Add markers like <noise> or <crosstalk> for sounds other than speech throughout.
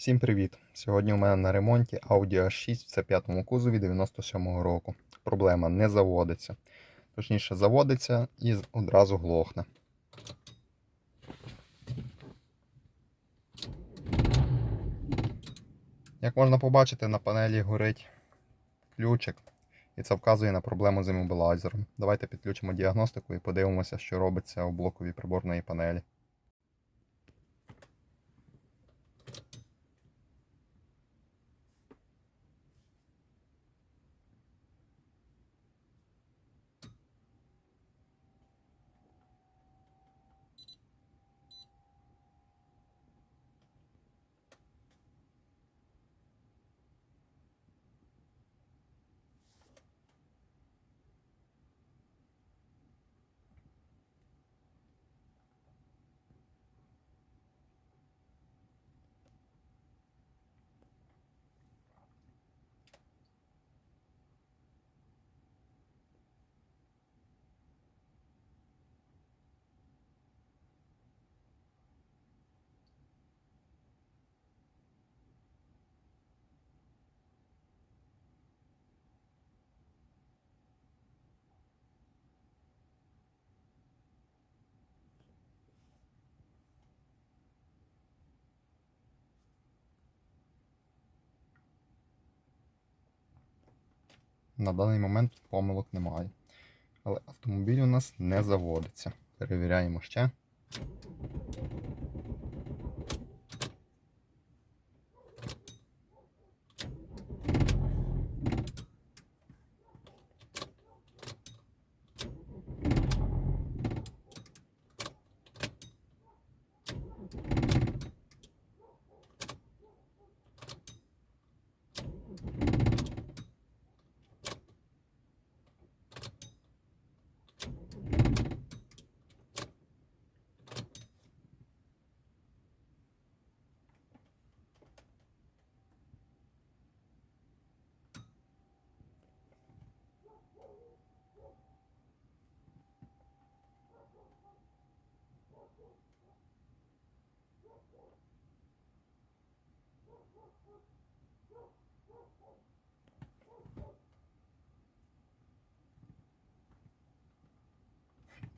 Всім привіт! Сьогодні у мене на ремонті Audi A6 в C5 кузові 97-го року. Проблема не заводиться. Точніше, заводиться і одразу глохне. Як можна побачити, на панелі горить ключик, і це вказує на проблему з іммобілайзером. Давайте підключимо діагностику і подивимося, що робиться у блоковій приборної панелі. На даний момент помилок немає. Але автомобіль у нас не заводиться. Перевіряємо ще.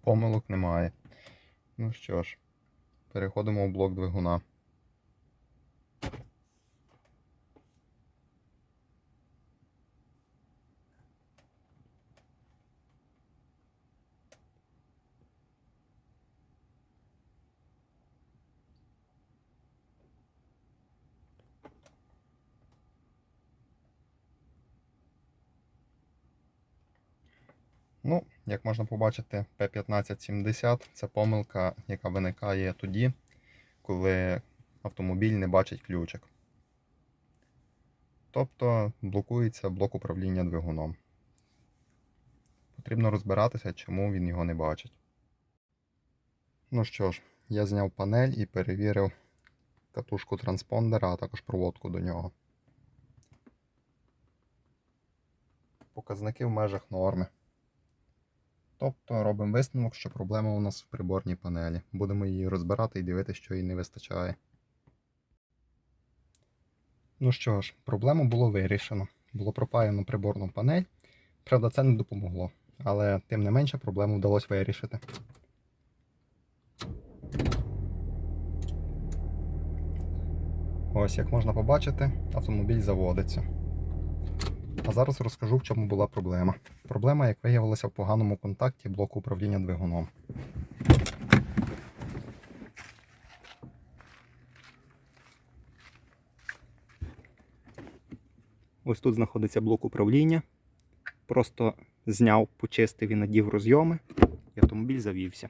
Помилок немає. Ну що ж, переходимо в блок двигуна. Ну, як можна побачити, P1570 це помилка, яка виникає тоді, коли автомобіль не бачить ключик. Тобто блокується блок управління двигуном. Потрібно розбиратися, чому він його не бачить. Ну що ж, я зняв панель і перевірив катушку транспондера, а також проводку до нього. Показники в межах норми. Тобто робимо висновок, що проблема у нас в приборній панелі. Будемо її розбирати і дивитися, що їй не вистачає. Ну що ж, проблему було вирішено. Було пропаяно приборну панель. Правда, це не допомогло. Але тим не менше проблему вдалося вирішити. Ось, як можна побачити, автомобіль заводиться. А зараз розкажу, в чому була проблема. Проблема, як виявилося, в поганому контакті блоку управління двигуном. Ось тут знаходиться блок управління. Просто зняв, почистив і надів розйоми, і автомобіль завівся.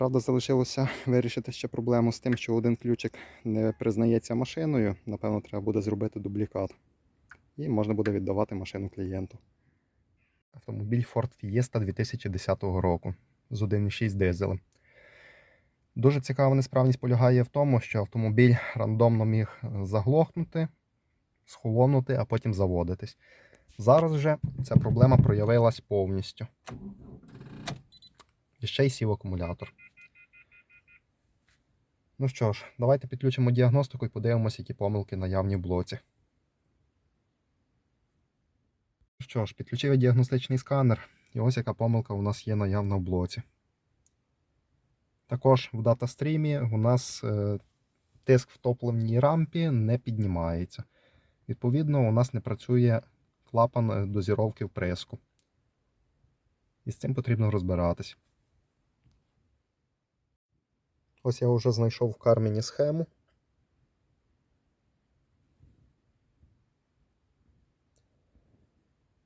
Правда, залишилося <laughs> вирішити ще проблему з тим, що один ключик не признається машиною. Напевно, треба буде зробити дублікат. І можна буде віддавати машину клієнту. Автомобіль Ford Fiesta 2010 року з 1,6 дизелем. Дуже цікава несправність полягає в тому, що автомобіль рандомно міг заглохнути, схолонути, а потім заводитись. Зараз вже ця проблема проявилась повністю. І ще й сів акумулятор. Ну що ж, давайте підключимо діагностику і подивимося, які помилки наявні в блоці. Ну Що ж, підключив я діагностичний сканер, і ось яка помилка у нас є наявна в блоці. Також в датастрімі у нас е, тиск в топливній рампі не піднімається. Відповідно, у нас не працює клапан е, дозіровки вприску. І з цим потрібно розбиратись. Ось я вже знайшов в карміні схему.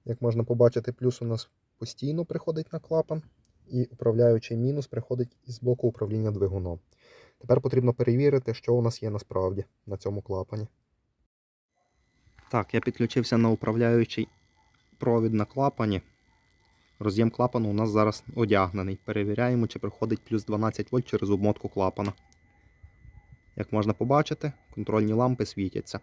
Як можна побачити, плюс у нас постійно приходить на клапан, і управляючий мінус приходить із блоку управління двигуном. Тепер потрібно перевірити, що у нас є насправді на цьому клапані. Так, я підключився на управляючий провід на клапані. Роз'єм клапану у нас зараз одягнений. Перевіряємо, чи приходить плюс 12 вольт через обмотку клапана. Як можна побачити, контрольні лампи світяться.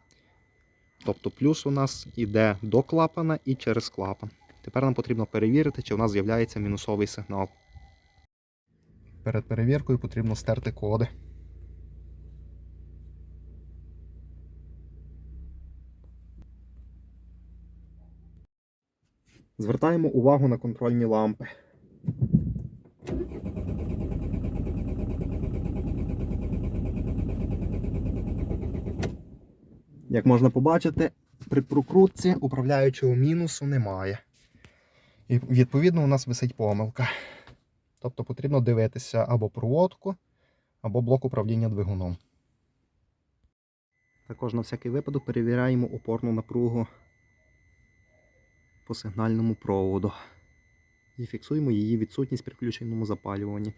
Тобто плюс у нас йде до клапана і через клапан. Тепер нам потрібно перевірити, чи в нас з'являється мінусовий сигнал. Перед перевіркою потрібно стерти коди. Звертаємо увагу на контрольні лампи. Як можна побачити, при прокрутці управляючого мінусу немає. І відповідно у нас висить помилка. Тобто потрібно дивитися або проводку, або блок управління двигуном. Також на всякий випадок перевіряємо опорну напругу по сигнальному проводу. І фіксуємо її відсутність при включеному запалюванні.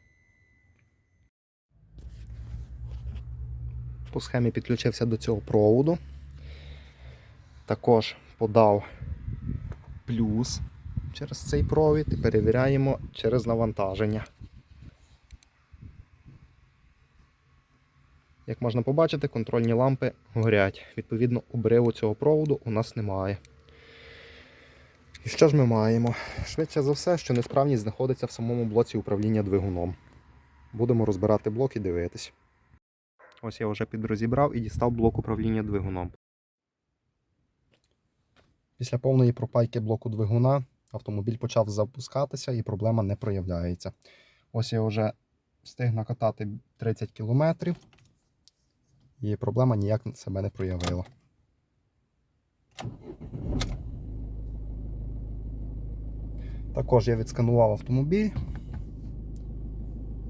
По схемі підключився до цього проводу. Також подав плюс через цей провід і перевіряємо через навантаження. Як можна побачити, контрольні лампи горять. Відповідно, обриву цього проводу у нас немає. І що ж ми маємо? Швидше за все, що несправність знаходиться в самому блоці управління двигуном. Будемо розбирати блок і дивитись. Ось я вже підрозібрав і дістав блок управління двигуном. Після повної пропайки блоку двигуна автомобіль почав запускатися і проблема не проявляється. Ось я вже встиг накатати 30 км і проблема ніяк себе не проявила. Також я відсканував автомобіль.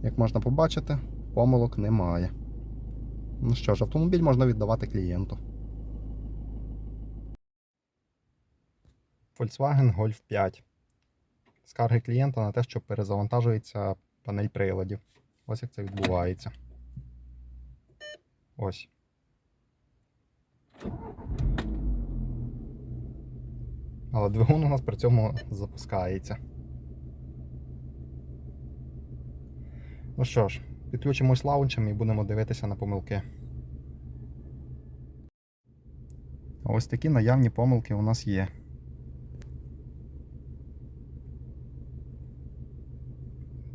Як можна побачити, помилок немає. Ну що ж, автомобіль можна віддавати клієнту. Volkswagen Golf 5. Скарги клієнта на те, що перезавантажується панель приладів. Ось як це відбувається. Ось. Але двигун у нас при цьому запускається. Ну що ж, підключимось лаунчем і будемо дивитися на помилки. Ось такі наявні помилки у нас є.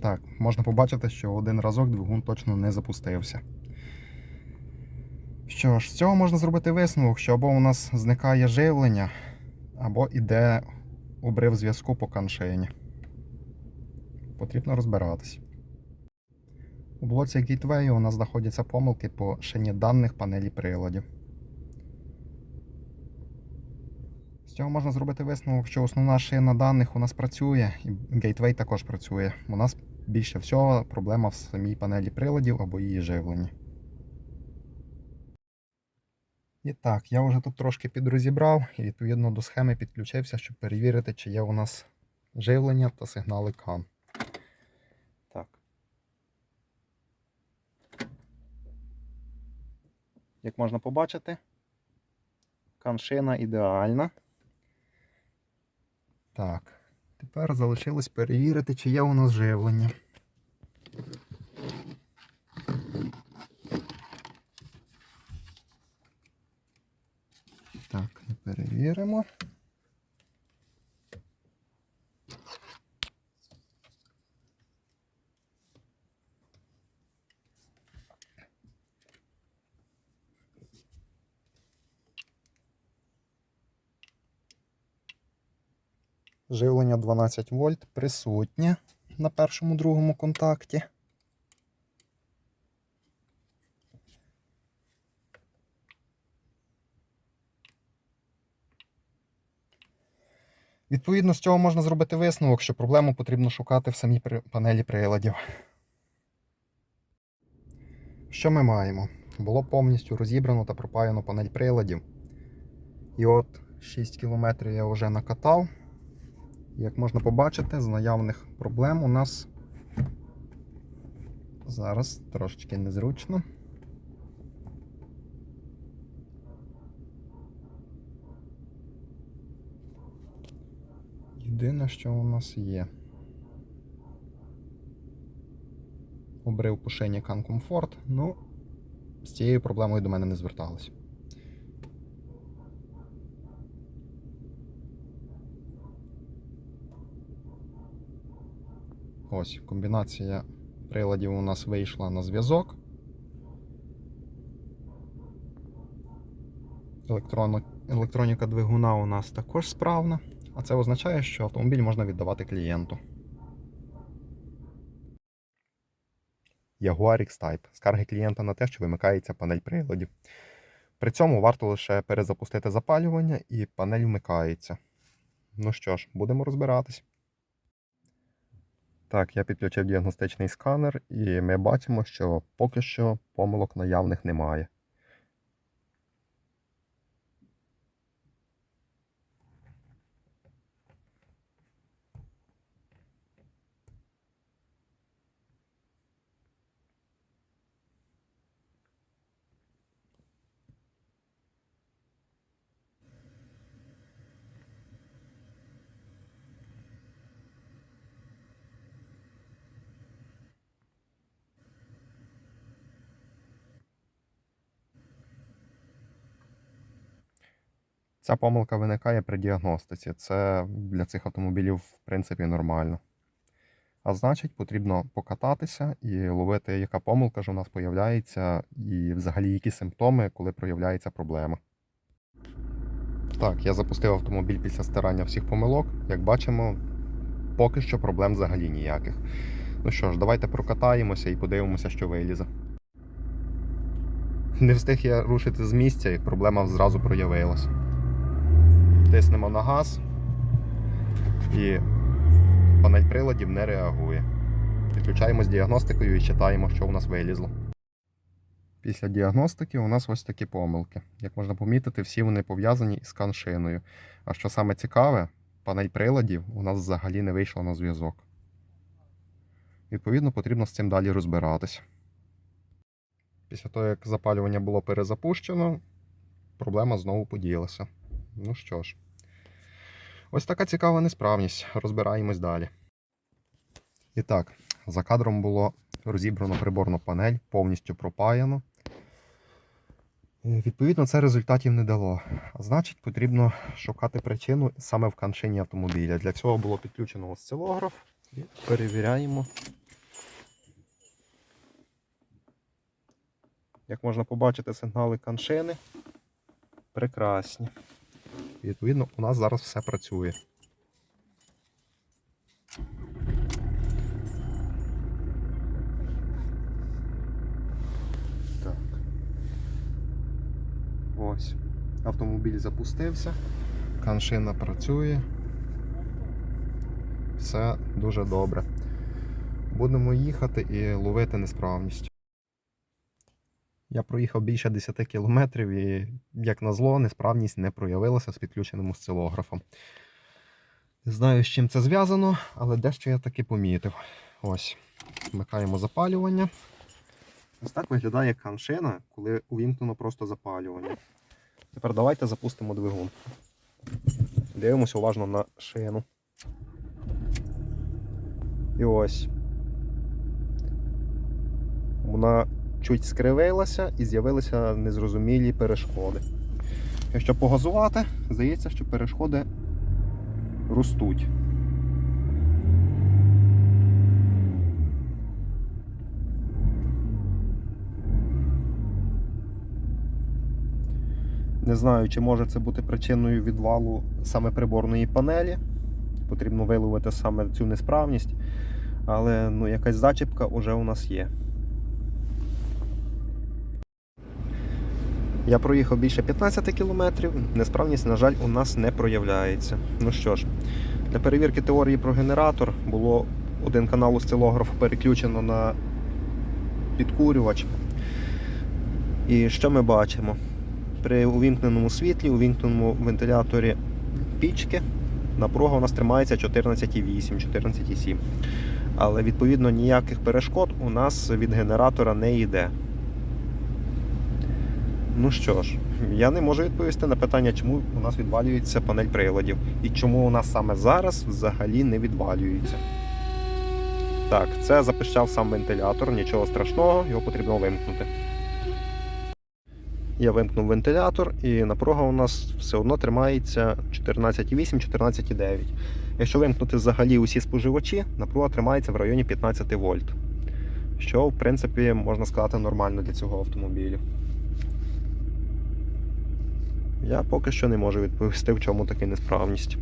Так, можна побачити, що один разок двигун точно не запустився. Що ж, з цього можна зробити висновок, що або у нас зникає живлення, або іде обрив зв'язку по каншині. Потрібно розбиратись. У блоці Gateway у нас знаходяться помилки по шині даних панелі приладів. З цього можна зробити висновок, що основна шина даних у нас працює, і Gateway також працює. У нас більше всього проблема в самій панелі приладів або її живленні. І так, я вже тут трошки підрозібрав і відповідно до схеми підключився, щоб перевірити, чи є у нас живлення та сигнали CAN. Так. Як можна побачити, каншина ідеальна. Так, тепер залишилось перевірити, чи є у нас живлення. перевіримо. Живлення 12 вольт присутнє на першому другому контакті. Відповідно, з цього можна зробити висновок, що проблему потрібно шукати в самій панелі приладів. Що ми маємо? Було повністю розібрано та пропаяно панель приладів. І от 6 км я вже накатав. Як можна побачити, з наявних проблем у нас зараз трошечки незручно. Єдине, що у нас є. Обрив пушення Can Comfort, ну, з цією проблемою до мене не зверталися. Ось, комбінація приладів у нас вийшла на зв'язок. Електроніка двигуна у нас також справна, а це означає, що автомобіль можна віддавати клієнту. Jaguar X-Type. Скарги клієнта на те, що вимикається панель приладів. При цьому варто лише перезапустити запалювання і панель вмикається. Ну що ж, будемо розбиратись. Так, я підключив діагностичний сканер, і ми бачимо, що поки що помилок наявних немає. Ця помилка виникає при діагностиці. Це для цих автомобілів, в принципі, нормально. А значить, потрібно покататися і ловити, яка помилка ж у нас появляється, і взагалі які симптоми, коли проявляється проблема. Так, я запустив автомобіль після стирання всіх помилок. Як бачимо, поки що проблем взагалі ніяких. Ну що ж, давайте прокатаємося і подивимося, що вилізе. Не встиг я рушити з місця, як проблема зразу проявилася. Тиснемо на газ і панель приладів не реагує. Підключаємо діагностикою і читаємо, що у нас вилізло. Після діагностики у нас ось такі помилки. Як можна помітити, всі вони пов'язані із каншиною. А що саме цікаве, панель приладів у нас взагалі не вийшла на зв'язок. Відповідно, потрібно з цим далі розбиратися. Після того, як запалювання було перезапущено, проблема знову поділася. Ну що ж, ось така цікава несправність. Розбираємось далі. І так, за кадром було розібрано приборну панель, повністю пропаяно. Е, Відповідно, це результатів не дало. Значить, потрібно шукати причину саме в каншині автомобіля. Для цього було підключено осцилограф і перевіряємо. Як можна побачити, сигнали каншини прекрасні. Відповідно, у нас зараз все працює. Так. Ось. Автомобіль запустився, каншина працює. Все дуже добре. Будемо їхати і ловити несправність. Я проїхав більше 10 кілометрів і, як назло, несправність не проявилася з підключеним осцилографом. Не знаю, з чим це зв'язано, але дещо я таки помітив. Ось, вмикаємо запалювання. Ось так виглядає каншина, коли увімкнено просто запалювання. Тепер давайте запустимо двигун. Дивимося уважно на шину. І ось. Вона чуть скривилася і з'явилися незрозумілі перешкоди. Якщо погазувати, здається, що перешкоди ростуть. Не знаю, чи може це бути причиною відвалу саме приборної панелі. потрібно виловити саме цю несправність. Але ну, якась зачіпка вже у нас є. Я проїхав більше 15 кілометрів, несправність, на жаль, у нас не проявляється. Ну що ж, для перевірки теорії про генератор було один канал осцилографу переключено на підкурювач. І що ми бачимо? При увімкненому світлі, увімкненому вентиляторі пічки, напруга у нас тримається 14,8, 14,7. Але відповідно ніяких перешкод у нас від генератора не йде. Ну що ж, я не можу відповісти на питання, чому у нас відвалюється панель приладів і чому у нас саме зараз взагалі не відвалюється. Так, це запищав сам вентилятор, нічого страшного, його потрібно вимкнути. Я вимкнув вентилятор і напруга у нас все одно тримається 14,8, 14,9. Якщо вимкнути взагалі усі споживачі, напруга тримається в районі 15 вольт. Що, в принципі, можна сказати, нормально для цього автомобілю. Я поки що не можу відповісти, в чому така несправність.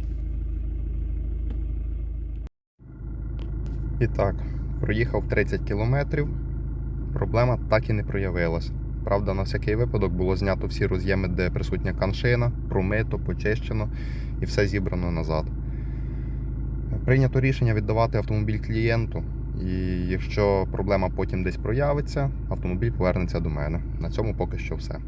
І так, проїхав 30 кілометрів. Проблема так і не проявилась. Правда, на всякий випадок було знято всі роз'єми, де присутня каншина, промито, почищено і все зібрано назад. Прийнято рішення віддавати автомобіль клієнту, і якщо проблема потім десь проявиться, автомобіль повернеться до мене. На цьому поки що все.